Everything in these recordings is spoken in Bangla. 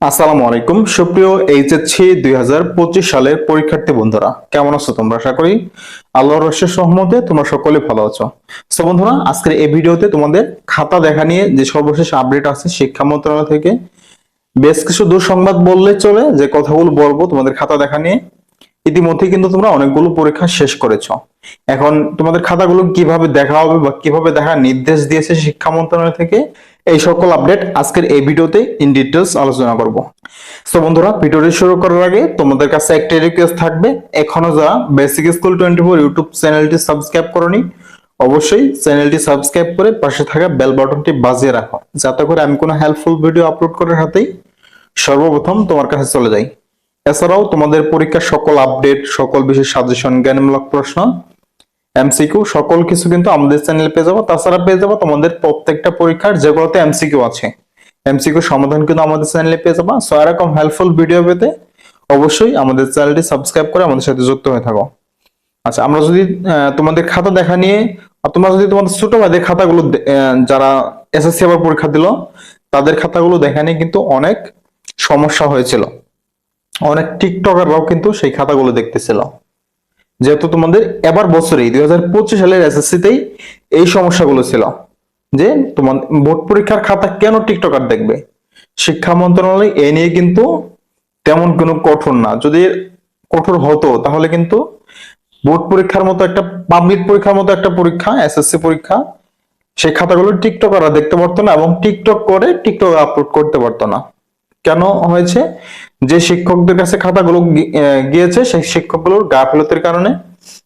আসসালামু আলাইকুম। সুপ্রিয় এইচএসসি দুই হাজার পঁচিশ সালের পরীক্ষার্থী বন্ধুরা, কেমন আছো তোমরা? আশা করি আল্লাহর রশের সহমতে তোমরা সকলে ভালো আছো। সো বন্ধুরা, আজকের এই ভিডিওতে তোমাদের খাতা দেখা নিয়ে যে সর্বশেষ আপডেট আছে শিক্ষা মন্ত্রণালয় থেকে, বেশ কিছু দুঃসংবাদ বললে চলে, যে কথাগুলো বলব তোমাদের খাতা দেখা নিয়ে। ইতিমধ্যে কিন্তু তোমরা অনেকগুলো পরীক্ষা শেষ করেছ। এখন তোমাদের খাতাগুলো কীভাবে দেখা হবে বা কীভাবে দেখার নির্দেশ দিয়েছে শিক্ষা মন্ত্রণালয় থেকে এই সকল আপডেট আজকের এই ভিডিওতে ইন ডিটেলস আলোচনা করব। তো বন্ধুরা, ভিডিওটি শুরু করার আগে তোমাদের কাছে একটা রিকোয়েস্ট থাকবে। এখনও যারা basic school twenty four YouTube চ্যানেলটি সাবস্ক্রাইব করনি, অবশ্যই চ্যানেলটি সাবস্ক্রাইব করে পাশে থাকা বেল বাটনটি বাজিয়ে রাখো। যাতে করে আমি কোনো হেল্পফুল ভিডিও আপলোড করার হাতেই সর্বপ্রথম তোমার কাছে চলে যাই। এছাড়াও তোমাদের পরীক্ষার সকল আপডেট সকল বিষয় সাজেশন জ্ঞানমূলক প্রশ্ন এমসিকিউ সকল কিছু কিন্তু আমাদের চ্যানেলে পেয়ে যাব। তাছাড়া পেয়ে যাব তোমাদের প্রত্যেকটা পরীক্ষার যেগুলোতে এমসিকিউ আছে। এমসিকিউ সমাধান কিন্তু আমাদের চ্যানেলে পেয়ে যাবা। সো এরকম হেল্পফুল ভিডিও পেতে অবশ্যই আমাদের চ্যানেলটি সাবস্ক্রাইব করে আমাদের সাথে যুক্ত হয়ে থাকো। আচ্ছা আমরা যদি তোমাদের খাতা দেখা নিয়ে তোমরা যদি তোমাদের ছোট ভাইদের খাতাগুলো যারা এসএসসি আবার পরীক্ষা দিল, তাদের খাতাগুলো দেখা নিয়ে কিন্তু অনেক সমস্যা হয়েছিল। অনেক টিকটকাররাও কিন্তু সেই খাতাগুলো দেখতেছিল। যেহেতু তোমাদের এবার বছরেই দুই হাজার পঁচিশ সালের এসএসসি তেই এই সমস্যাগুলো ছিল। যে তোমার বোর্ড পরীক্ষার খাতা কেন টিকটকার দেখবে? শিক্ষা মন্ত্রণালয় এ নিয়ে কিন্তু তেমন কোনো কঠোর না। যদি কঠোর হতো, তাহলে কিন্তু বোর্ড পরীক্ষার মতো একটা, পাবলিক পরীক্ষার মতো একটা পরীক্ষা এসএসসি পরীক্ষা, সেই খাতাগুলো টিকটকাররা দেখতে পারতো না এবং টিকটক করে টিকটক আপলোড করতে পারতো না। কেন হয়েছে? যে শিক্ষকদের কাছে খাতাগুলো গিয়েছে, সেই শিক্ষকগুলোর গাফিলতির কারণে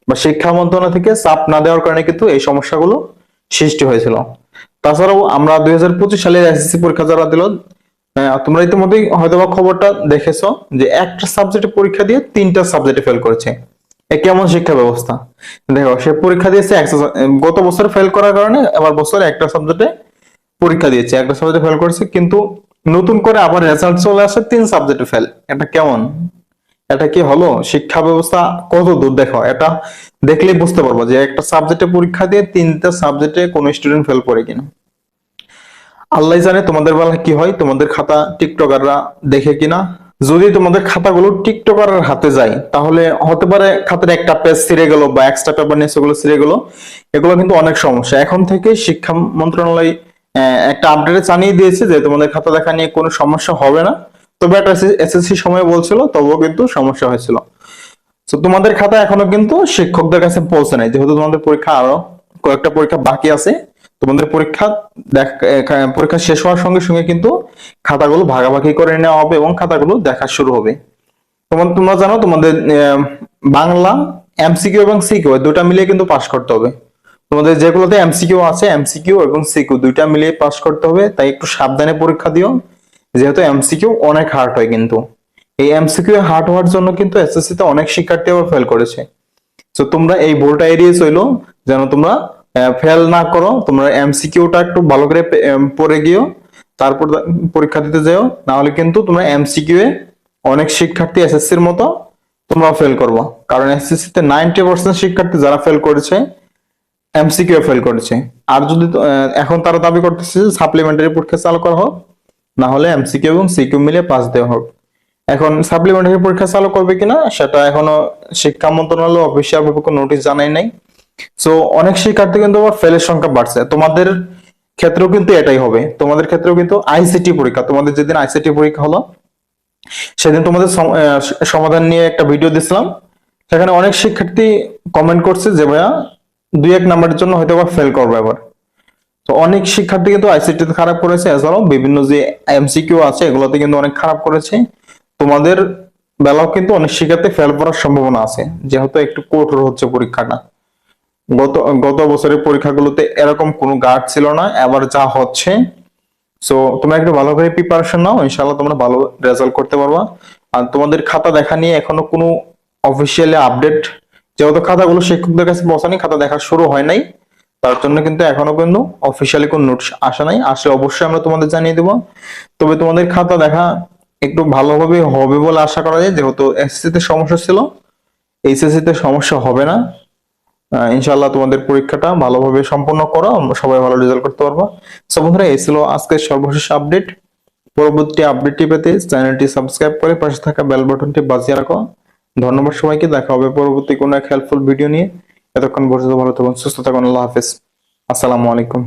বা শিক্ষা মন্ত্রণালয় থেকে চাপ না দেওয়ার কারণে কিন্তু এই সমস্যাগুলো সৃষ্টি হয়েছিল। তাছাড়াও আমরা দুই হাজার পঁচিশ সালের এসএসসি পরীক্ষা যারা দিল তোমরা ইতিমধ্যেই হয়তো বা খবরটা দেখেছ যে একটা সাবজেক্টে পরীক্ষা দিয়ে তিনটা সাবজেক্টে ফেল করেছে। কেমন শিক্ষা ব্যবস্থা? দেখো, সে পরীক্ষা দিয়েছে গত বছর ফেল করার কারণে এবার বছর একটা সাবজেক্টে পরীক্ষা দিয়েছে। একটা সাবজেক্টে ফেল করেছে কিন্তু নতুন করে আবার রেজাল্ট চলে আসে, তিন সাবজেক্টে ফেল এটা কেমন? এটা কি হলো? শিক্ষা ব্যবস্থা কত দূর দেখো? এটা দেখলেই বুঝতে পারব যে একটা সাবজেক্টে পরীক্ষা দিয়ে তিনটা সাবজেক্টে কোন স্টুডেন্ট ফেল করে কিনা। আল্লাহ জানে তোমাদের বেলা কি হয়, তোমাদের খাতা টিকটকাররা দেখে কিনা। যদি তোমাদের খাতাগুলো টিকটকারের হাতে যায়, তাহলে হতে পারে খাতার একটা পেজ ছিঁড়ে গেল বা এক্সট্রা পেপার নিয়ে সেগুলো ছিঁড়ে গেল। এগুলো কিন্তু অনেক সমস্যা। এখন থেকে শিক্ষা মন্ত্রণালয় একটা আপডেটে জানিয়ে দিয়েছে যে তোমাদের খাতা দেখা নিয়ে কোনো সমস্যা হবে না। তবে একটা এসএসসি সময় বলছিল, তবুও কিন্তু সমস্যা হয়েছিল। তো তোমাদের খাতা এখনও কিন্তু শিক্ষকদের কাছে পৌঁছে নাই। যেহেতু তোমাদের পরীক্ষা আরও কয়েকটা পরীক্ষা বাকি আছে, তোমাদের পরীক্ষা পরীক্ষা শেষ হওয়ার সঙ্গে সঙ্গে কিন্তু খাতাগুলো ভাগাভাগি করে নেওয়া হবে এবং খাতাগুলো দেখা শুরু হবে। তোমার তোমরা জানো তোমাদের বাংলা এমসিকিউ এবং সিকিউ দুটা মিলিয়ে কিন্তু পাশ করতে হবে। তোমাদের যেগুলোতে এমসিকিউ আছে এমসিকিউ এবং সিকিউ দুইটা মিলিয়ে পাস করতে হবে, তাই একটু সাবধানে পরীক্ষা দিও। যেহেতু এমসিকিউ অনেক হার্ড হয় কিন্তু। এই এমসিকিউ হার্ড হওয়ার জন্য কিন্তু এসএসসি তে অনেক শিক্ষার্থী আবার ফেল করেছে। তো তোমরা এই ভুলটা এড়িয়ে চলো, যেন তোমরা ফেল না করো, তোমরা এমসিকিউটা একটু ভালো করে পড়ে গিয়েও তারপর পরীক্ষা দিতে যাও না হলে কিন্তু তোমরা এমসিকিউ এ অনেক শিক্ষার্থী এসএসসির মতো তোমরা ফেল করব। কারণ এসএসসি তে নাইনটি পার্সেন্ট শিক্ষার্থী যারা ফেল করেছে এমসিকিউ ফেল করেছে। আর যদি এখন তারা দাবি করতেছে যে সাপ্লিমেন্টারি পরীক্ষা চালু করা হোক, না হলে এমসিকিউ এবং সিকিউ মিলে পাস দেওয়া হোক। এখন সাপ্লিমেন্টারি পরীক্ষা চালু করবে কিনা, সেটা এখনও শিক্ষা মন্ত্রণালয় অফিসিয়াল ভাবে কোনো নোটিশ জানাই নাই। সো অনেক শিক্ষার্থী কিন্তু আবার ফেলের সংখ্যা বাড়ছে। তোমাদের ক্ষেত্রেও কিন্তু এটাই হবে। তোমাদের ক্ষেত্রেও কিন্তু আইসিটি পরীক্ষা, তোমাদের যেদিন আইসিটি পরীক্ষা হলো, সেদিন তোমাদের সমাধান নিয়ে একটা ভিডিও দিছিলাম। সেখানে অনেক শিক্ষার্থী কমেন্ট করছে যে, ভাইয়া দুই এক নাম্বারের জন্য হয়তো আবার ফেল করবে আবার। তো অনেক শিক্ষার্থী কিন্তু আইসিটি খারাপ করেছে, এছাড়াও বিভিন্ন যে এমসিকিউ আছে, এগুলোতে কিন্তু অনেক খারাপ করেছে। তোমাদের বেলাও কিন্তু অনেক শিক্ষার্থী ফেল করার সম্ভাবনা আছে, যেহেতু একটু কঠোর হচ্ছে পরীক্ষাটা। গত গত বছরের পরীক্ষাগুলোতে এরকম কোনো গার্ড ছিল না, এবার যা হচ্ছে সো তোমরা একটু ভালো করে প্রিপারেশন নাও, ইনশাআল্লাহ তোমরা ভালো রেজাল্ট করতে পারবা। আর তোমাদের খাতা দেখা নিয়ে এখনও কোনো অফিসিয়ালি আপডেট যেহেতু খাতাগুলো শিক্ষকদের কাছে পৌঁছানি খাতা দেখা শুরু হয় নাই। তার জন্য কিন্তু এখনও কিন্তু অফিসিয়ালি কোনো নোটস আসা নাই। আসলে অবশ্যই আমরা তোমাদের জানিয়ে দেবো। তবে তোমাদের খাতা দেখা একটু ভালোভাবে হবে বলে আশা করা যায়। যেহেতু এসএসসি তে সমস্যা ছিল এইচএসসি তে সমস্যা হবে না। আহ, ইনশাআল্লাহ তোমাদের পরীক্ষাটা ভালোভাবে সম্পন্ন করো। সবাই ভালো রেজাল্ট করতে পারব। সো বন্ধুরা এই ছিল আজকের সর্বশেষ আপডেট পরবর্তী আপডেটটি পেতে চ্যানেলটি সাবস্ক্রাইব করে পাশে থাকা বেল বাটনটি বাজিয়ে রাখো। ধন্যবাদ সবাইকে, দেখা হবে পরবর্তী কোনো এক হেল্পফুল ভিডিও নিয়ে। এতক্ষণ পর্যন্ত ভালো থাকুন, সুস্থ থাকুন, আল্লাহ হাফেজ। আসসালামু আলাইকুম।